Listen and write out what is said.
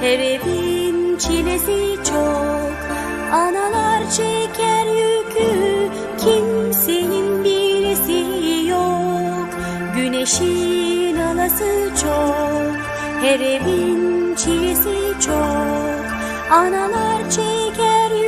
Her evin çilesi çok. Analar çeker yükü Kimsenin bilesi yok. Güneşin alası çok Her evin çilesi çok. Analar çeker yükü